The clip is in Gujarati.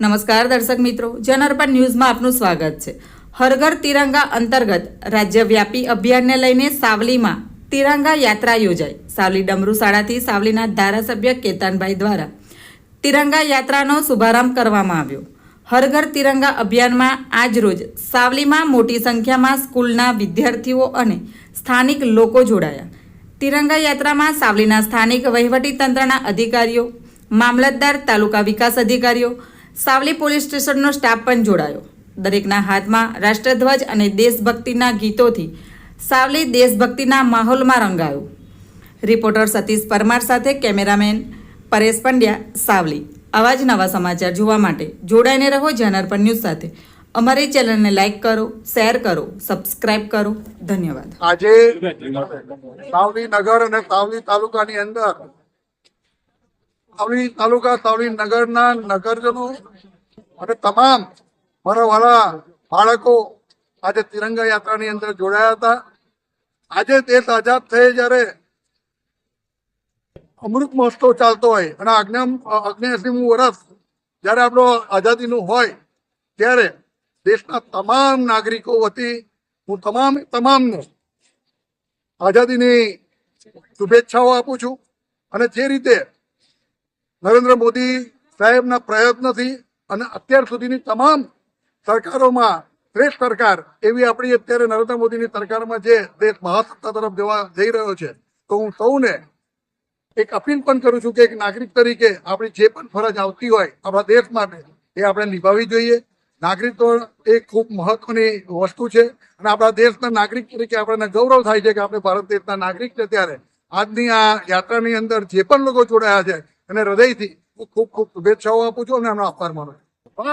નમસ્કાર દર્શક મિત્રો જનઅર્પણ ન્યૂઝમાં આપનું સ્વાગત છે. હરઘર તિરંગા અંતર્ગત રાજ્યવ્યાપી અભિયાનને લઈને સાવલીમાં તિરંગા યાત્રા યોજાઈ. સાવલી ડમરુ શાળાથી સાવલીના ધારાસભ્ય કેતનભાઈ દ્વારા તિરંગા યાત્રાનો શુભારંભ કરવામાં આવ્યો. હરઘર તિરંગા અભિયાનમાં આજરોજ સાવલીમાં મોટી સંખ્યામાં સ્કૂલના વિદ્યાર્થીઓ અને સ્થાનિક લોકો જોડાયા. તિરંગા યાત્રામાં સાવલીના સ્થાનિક વહીવટીતંત્રના અધિકારીઓ, મામલતદાર, તાલુકા વિકાસ અધિકારીઓ સાવલી પોલીસ સ્ટેશનનો સ્ટાફ પણ જોડાયો. દરેકના હાથમાં રાષ્ટ્રધ્વજ અને દેશભક્તિના ગીતોથી સાવલી દેશભક્તિના માહોલમાં રંગાયું. રિપોર્ટર સતીશ પરમાર સાથે કેમેરામેન પરેશ પંડ્યા, સાવલી. આવા જ નવા સમાચાર જોવા માટે જોડાઈને રહો જનઅર્પણ ન્યૂઝ સાથે. અમારી ચેનલને લાઇક કરો, શેર કરો, સબસ્ક્રાઇબ કરો. ધન્યવાદ. આજે સાવલી નગર અને સાવલી તાલુકાની અંદર સાવલી તાલુકા તાવડી નગરના નગરજનો અને તમામ મારા વાળા બાળકો આજે તિરંગા યાત્રાની અંદર જોડાયા હતા. આજે દેશ આઝાદ થયે જ્યારે અમૃત મહોત્સવ ચાલતો હોય અને આજ્ઞા અગ્નેસીમું વર્ષ જ્યારે આપણો આઝાદીનું હોય ત્યારે દેશના તમામ નાગરિકો વતી હું તમામ તમામને આઝાદીની શુભેચ્છાઓ આપું છું. અને જે રીતે નરેન્દ્ર મોદી સાહેબના પ્રયત્નથી અને અત્યાર સુધીની તમામ સરકારોમાં શ્રેષ્ઠ સરકાર એવી આપણી અત્યારે નરેન્દ્ર મોદીની સરકારમાં જે દેશ મહાસત્તા તરફ જવા જઈ રહ્યો છે, તો હું સૌને એક અપીલ પણ કરું છું કે એક નાગરિક તરીકે આપણી જે પણ ફરજ આવતી હોય આપણા દેશ માટે એ આપણે નિભાવવી જોઈએ. નાગરિકત્વ એ ખૂબ મહત્વની વસ્તુ છે અને આપણા દેશના નાગરિક તરીકે આપણને ગૌરવ થાય છે કે આપણે ભારત દેશના નાગરિક છે ત્યારે આજની આ યાત્રાની અંદર જે પણ લોકો જોડાયા છે એને હૃદયથી હું ખૂબ ખૂબ શુભેચ્છાઓ આપું છું અને એમનો આભાર માનું છું.